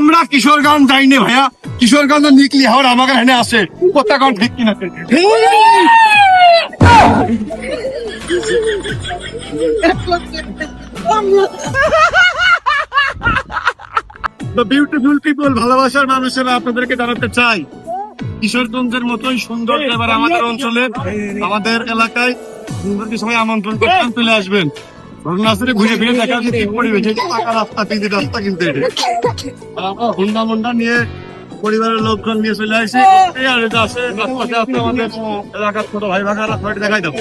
আমরা কিশোরগঞ্জ যাইনি ভাইয়া। কিশোরগঞ্জ নিকলি হাওড় আমাকে এখানে আসে কথা কন ঠিক কিনা বিউটিফুল পিপল ভালোবাসার মানুষেরা আপনাদেরকে জানাতে চাই। কিশোরগঞ্জের মতোই সুন্দর এবার আমাদের অঞ্চলে আমাদের এলাকায় সুন্দরকে সবাই আমন্ত্রণ করতে চলে আসবেন। ঘটনাস্থলে ঘুরে ফিরে দেখা যাচ্ছে ঠিক পরিবেশ? পাকা রাস্তা তিনটি রাস্তা কিন্তু এটা। আমরা হুন্ডা মুন্ডা নিয়ে পরিবারের লোকজন নিয়ে চলে আসি। এই আর এটা আছে রাস্তাতে আছে আমাদের এলাকার ছোট ভাই ভাগারা সবাই দেখাই দেবো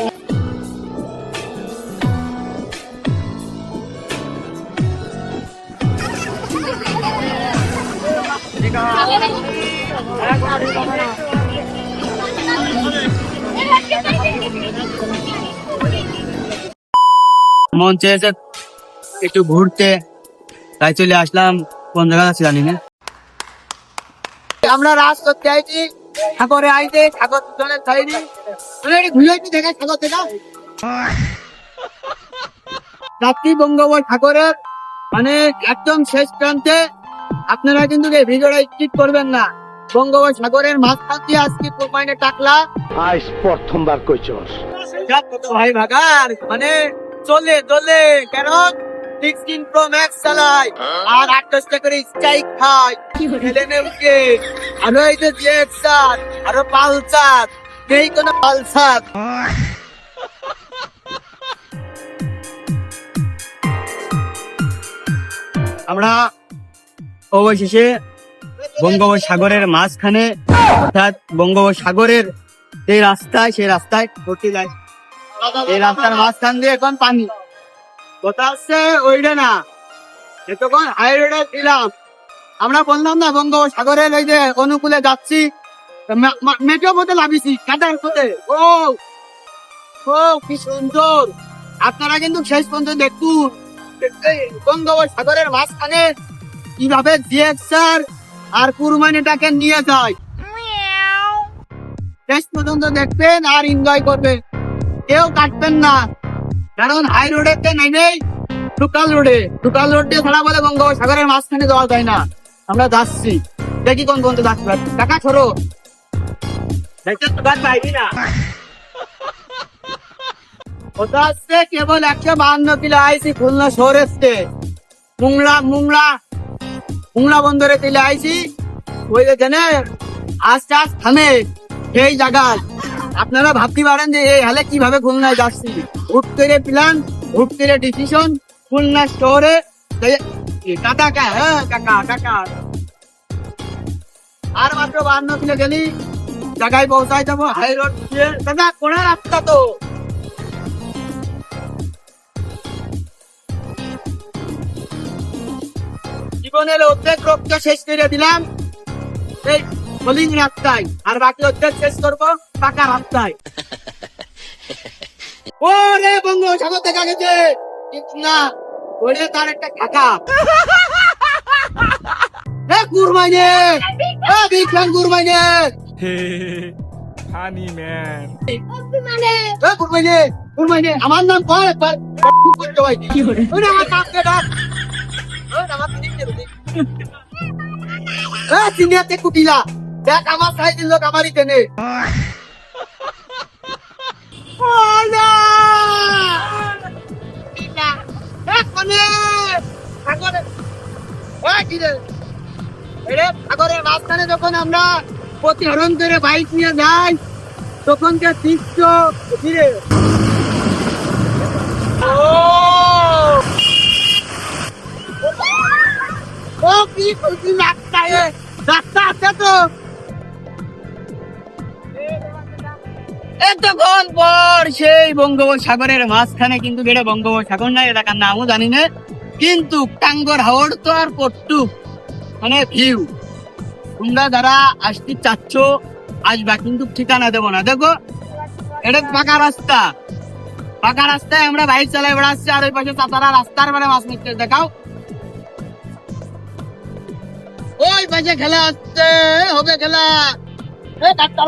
মন চেয়েছে একটু ঘুরতে তাই চলে আসলাম কোন জায়গা আছে জানি না। আমরা রাত করতে আইছি ঠাকুরে আইতে ঠাকুর দুজনে খাইনি। ঘুরে একটু দেখে ঠাকুর দেখা। রাত্রি বঙ্গবন্ধু ঠাকুরের মানে একদম শেষ প্রান্তে আপনারা কিন্তু এই ভিডিওটা স্কিপ করবেন না। বঙ্গবন্ধু সাগরের মাঝখান দিয়ে আজকে কোরবাইনে টাকলা। আজ প্রথমবার কইছস। ভাই ভাগার মানে চলে চলে। কারণ সিক্সটিন প্রো ম্যাক্স চালায় আর করে স্ট্রাইক খায়। এলেনে উঠে আরও এই যে জেক্সার আরও পালসার। নেই কোনো পালসার। আমরা অবশেষে বঙ্গোপসাগরের মাঝখানে অর্থাৎ বঙ্গোপসাগরের যে রাস্তায় সেই রাস্তায় ভর্তি যায় এই রাস্তার মাঝখান দিয়ে এখন পানি। কথা হচ্ছে ওইটা না। এতক্ষণ হাই রোডে ছিলাম আমরা বললাম না বঙ্গোপসাগরের এই যে অনুকূলে যাচ্ছি। মেট্রো পথে লাভিছি কাটার পথে ও ও কি সুন্দর। আপনারা কিন্তু শেষ পর্যন্ত দেখুন বঙ্গোপসাগরের মাঝখানে কীভাবে জিএক্সার আর কুরবানিটাকে নিয়ে যায়। শেষ পর্যন্ত দেখবেন আর এনজয় করবেন। কেউ কাটবেন না। কারণ হাই রোডেতে নাই নেই। টুকাল রোডে টুকাল রোড দিয়ে ছাড়া বলে বঙ্গোপসাগরের মাঝখানে যাওয়া যায় না। আমরা যাচ্ছি। দেখি কোন কোন যাচ্ছি টাকা না। ওটা আসছে কেবল একশো বাহান্ন কিলো আইসি খুলনা শহর এসছে মুংলা। মুংলা মুংলা বন্দরে তুলে আইসি ওই আস্তে আস্তে থামে। সেই জায়গায়। আপনারা ভাবতে পারেন যে এই হালে কীভাবে খুলনায় যাচ্ছি। হুট প্ল্যান হুট ডিসিশন খুলনা শহরে কাকা হ্যাঁ কাকা কাকা আর মাত্র বান্ন কিলো গেলি, জায়গায় পৌঁছাই যাব হাই রোড দাদা, কোন রাস্তা তো? জীবনের অর্ধেক রক্ত শেষ করে দিলাম। এই বোলিং রাস্তায়। আর বাকি অর্ধেক শেষ করব পাকা রাস্তায়। ওরে বঙ্গ সাগর দেখা গেছে কিন্তু না ওরে তার একটা কাকা এ কুরবাইনে এ বিক্রাম কুরবাইনে ফানি ম্যান। এ কুরবাইনে কুরবাইনে আমার নাম কয় একবার করতে হয় ওরে আমার কাককে ডাক। ওরে আমার এ চিনিয়াতে কুটিলা। দেখ, আমার সাইজের লোক আমারই টেনে ও না এটা এখনে সাগরে কি রে? এরে, সাগরের মাঝখানে যখন আমরা প্রতিহরণ করে বাইক নিয়ে যাই, তখন ও! কি খুশি এ রাস্তা আছে তো? এতক্ষণ পর সেই বঙ্গোপসাগরের মাঝখানে কিন্তু যেটা বঙ্গোপসাগর না, এলাকার নামও জানি না, কিন্তু টাঙ্গর হাওড় তো আর পট্টু মানে ভিউ তোমরা যারা আসতে চাচ্ছ, আসবা কিন্তু ঠিকানা দেবো না। দেখো, এটা পাকা রাস্তা। পাকা রাস্তায় আমরা বাইক চালাই বেড়াচ্ছি, আর ওই পাশে চাচারা রাস্তার মানে মাছ নিচ্ছে দেখাও। ওই পাশে খেলা হচ্ছে, হবে খেলা। এ ডাক্তার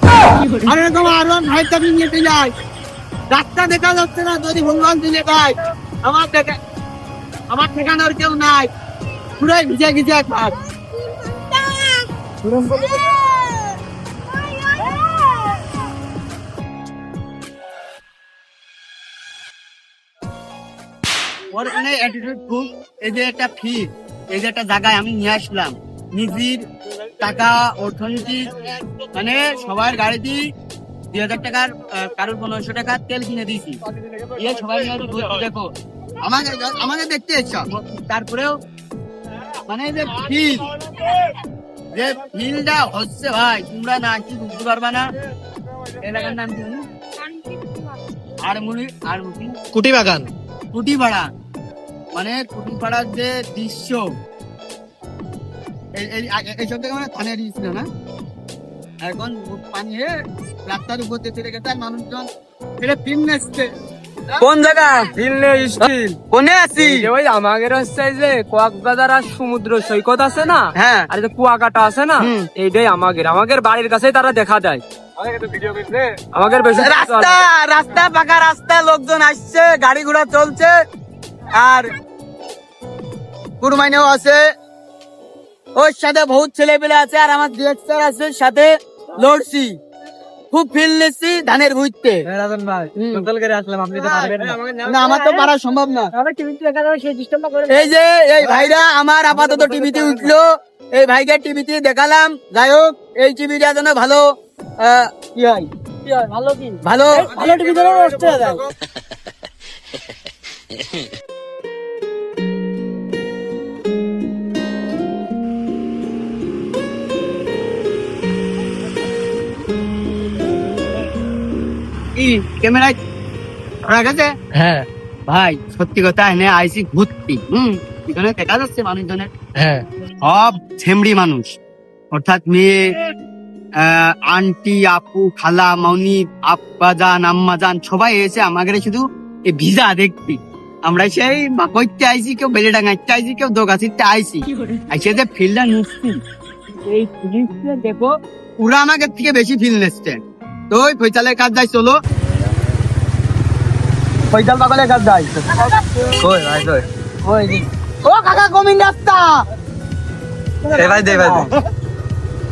ভাই তাবি নিয়ে যায় রাস্তা দেখা যাচ্ছে না, যদি ভুলভাল দিলে দেয় আমার দেখা আমার কেউ নাই। পুরাই ভিজে ভিজে খাট ওর অ্যাটিটিউড খুব এই যে একটা ফি এই যে একটা জায়গায় আমি নিয়ে আসলাম। নিজের টাকা অর্থনীতি মানে সবার গাড়িতে দুই হাজার টাকার কারোর পনেরোশো টাকার তেল কিনে দিয়েছি। ইয়ে সবাই দেখো আমাকে আমাকে দেখতে এসছ। তারপরেও মানে যে ফিল যে ফিলটা হচ্ছে ভাই তোমরা না কি বুঝতে পারবা না। এলাকার নাম কি? আরমুনি আরমুনি কুটি বাগান কুটি কুটিপাড়া মানে কুটিপাড়ার যে দৃশ্য এইসব থেকে মানে থানে দিয়েছিল না? এখন পানি হয়ে রাস্তার উপর দিয়ে চলে গেছে আর মানুষজন এটা ফিল্ম এসছে কোন জায়গা? দিল্লি স্টিল কোনে আছি? ওই আমাদের হচ্ছে যে আর সমুদ্র সৈকত আছে না? হ্যাঁ। আর যে কুয়াকাটা আছে না? এইটাই আমাদের আমাদের বাড়ির কাছে তারা দেখা দেয় আমাদের বেশি রাস্তা রাস্তা পাকা রাস্তা লোকজন আসছে গাড়ি ঘোড়া চলছে আর কুরমাইনেও আছে। ওর সাথে বহুত ছেলে পেলে আছে আর আমার ডিরেক্টর আছে সাথে লড়ছি। খুব ফিল নিচ্ছি ধানের ভুইতে। রাজন ভাই টোটাল করে আসলাম আপনি তো পারবেন না। না আমার তো পারা সম্ভব না। আমরা টিভি দেখা যাবে সেই সিস্টেমটা করে এই যে এই ভাইরা আমার আপাতত টিভিতে উঠল। এই ভাইকে টিভিতে দেখালাম। যাই হোক এই টিভিটা যেন ভালো আহ, কি হয়? ভালো কি? ভালো। ভালো টিভি ধরে নষ্ট হয়ে যায় কি ক্যামেরায়? ধরা গেছে হ্যাঁ। ভাই সত্যি কথা এনে ঘুরতি হম এখানে দেখা যাচ্ছে মানুষজনের। হ্যাঁ। সব ছেমড়ি মানুষ। অর্থাৎ মেয়ে আন্টি আপু খালা মাউনি আব্বাজান আম্মাজান সবাই এসে আমাদের শুধু এই ভিজা দেখতি। আমরা সেই বাকইতে আইছি কেউ বেলেডাঙ্গাইতে আইছি কেউ দোগাছিতে আইছি আইসে যে ফিল্ডটা নিচ্ছি। এই জিনিসটা দেখো পুরা আমাকে থেকে বেশি ফিল নিচ্ছে। তো ওই ফৈতালের কাজ যাই চলো। ফৈতাল পাগলের কাজ যাই কই ভাই কই? ওই ও কাকা কমিন রাস্তা। এই ভাই দে ভাই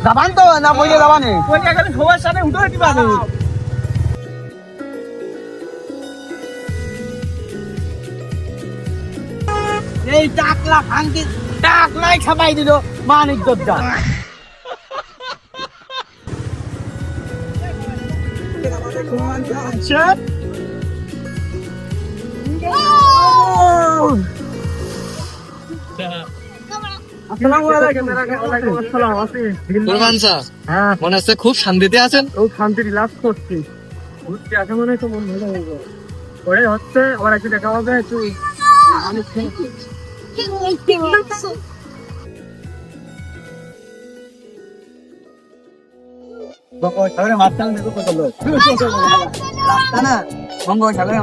যাবান তো না বইলে যাবানে? ওই জায়গায় সবার সাথে উঠে দিবা এই টাকলা ভাঙতি টাকলাই খাবাই দিল মানিক দরজা কুরবান মনে হচ্ছে খুব শান্তিতে আছেন? ও শান্তি রিল্যাক্স করছি। ঘুরতে আসা মনে তো মন ভালো হয়ে গেল পরে হচ্ছে আবার একটু দেখা হবে একটু সাগরে মাঝখানে দেখো কত লোক। রাস্তা না বঙ্গোপসাগরের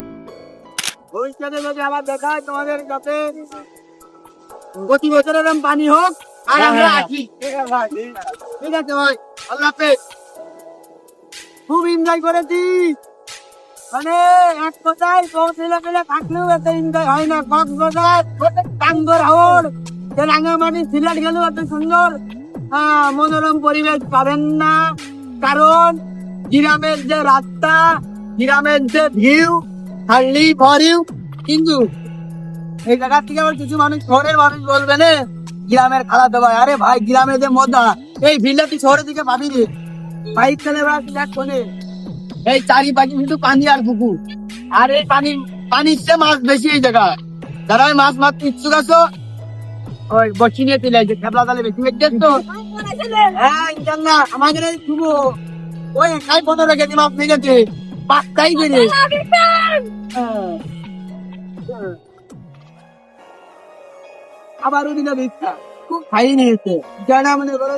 ভবিষ্যতে যদি আবার দেখা হয় তোমাদের কাছে প্রতি বছর এরকম পানি হোক আর আমরা আসি ঠিক আছে ভাই। আল্লাহ হাফেজ। খুব এনজয় করেছি। মানে এক কথায় কম ছেলে পেলে থাকলেও এত এনজয় হয় না। কক্সবাজার টাঙ্গর হাওড় রাঙামাটি সিলেট গেল এত সুন্দর। মনোরম পরিবেশ পাবেন না। কারণ গ্রামের যে রাস্তা গ্রামের যে ভিউ হার্লি ফর কিন্তু এই জায়গা থেকে আবার কিছু মানুষ শহরের মানুষ বলবে না, গ্রামের খারাপ দেওয়া আরে ভাই গ্রামের যে মজা এই ভিড়টা তুই শহরের দিকে পাবি রে। বাইক চালে বা দেখ শোনে এই চারিপাশে শুধু পানি আর পুকুর। আর এই পানি, পানির চেয়ে মাছ বেশি এই জায়গায় যারা ওই মাছ মারতে ইচ্ছুক আছো, ওই বসি নিয়ে চলে আসছে খেপলা তালে বেশি বেচছেন তো। হ্যাঁ ইনশাল্লাহ। আমাদের শুভ। ওই একাই পনেরো কেজি মাছ নিয়ে গেছে পাঁচটাই বেড়ে আবারও দিল ভিক্ষা খুব খাই নিয়েছে জানা মনে করো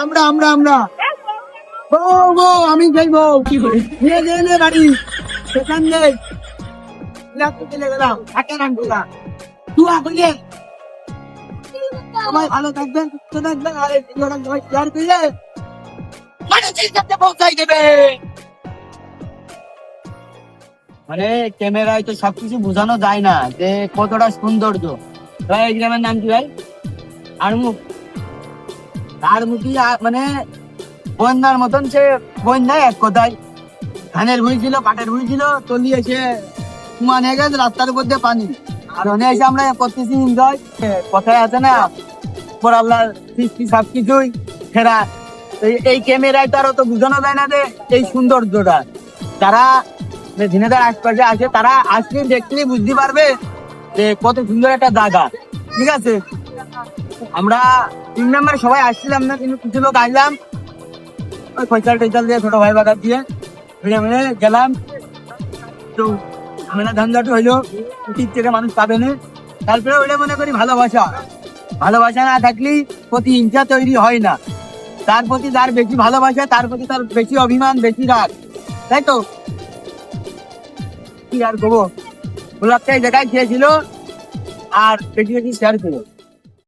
আমরা আমরা আমরা। বউ বউ আমি যাই বউ। কি করে নিয়ে গেলে বাড়ি। সেখান নেই চলে গেলাম। সবাই ভালো থাকবেন সুস্থ থাকবেন। আর এই ভিডিওটা সবাই শেয়ার করলে মানুষের কাছে পৌঁছাই দেবে। মানে ক্যামেরায় তো সবকিছু বোঝানো যায় না যে কতটা সৌন্দর্য। ভাই এই গ্রামের নাম কি ভাই? আরমুখ। আরমুখি আ- মানে বন্যার মতন সে বন্যায় এক কথায়। ধানের ভুই ছিল, পাটের ভুই ছিল তলিয়ে এসে সমান হয়ে গেছে, রাস্তার উপর দিয়ে পানি। আর ওনে এসে আমরা করতেছি এনজয় কথায় আছে না পর আল্লাহ সৃষ্টি সবকিছুই ফেরা এই- ক্যামেরায় তো আর অত বোঝানো যায় না যে এই সৌন্দর্যটা। যারা ঝিনাদার আশপাশে আছে, তারা আসলে দেখলেই বুঝতে পারবে যে কত সুন্দর একটা জায়গা। ঠিক আছে? আমরা তিন নম্বরে সবাই আসছিলাম না, কিন্তু কিছু লোক আসলাম। ওই পয়সা টয়সাল দিয়ে, ছোট ভাই বাগার দিয়ে। ফিরে মিলে গেলাম। তো ঝামেলা ঝঞ্ঝাট হইল ঠিক থেকে মানুষ পাবে না। তারপরে ওইটা মনে করি ভালোবাসা। ভালোবাসা না থাকলেই প্রতি হিংসা তৈরি হয় না। তার প্রতি যার বেশি ভালোবাসা, তার প্রতি তার বেশি অভিমান, বেশি রাগ। তাই তো? কি আর করব? গোলাপটা এই জায়গায় খেয়েছিল আর বেশি বেশি শেয়ার করো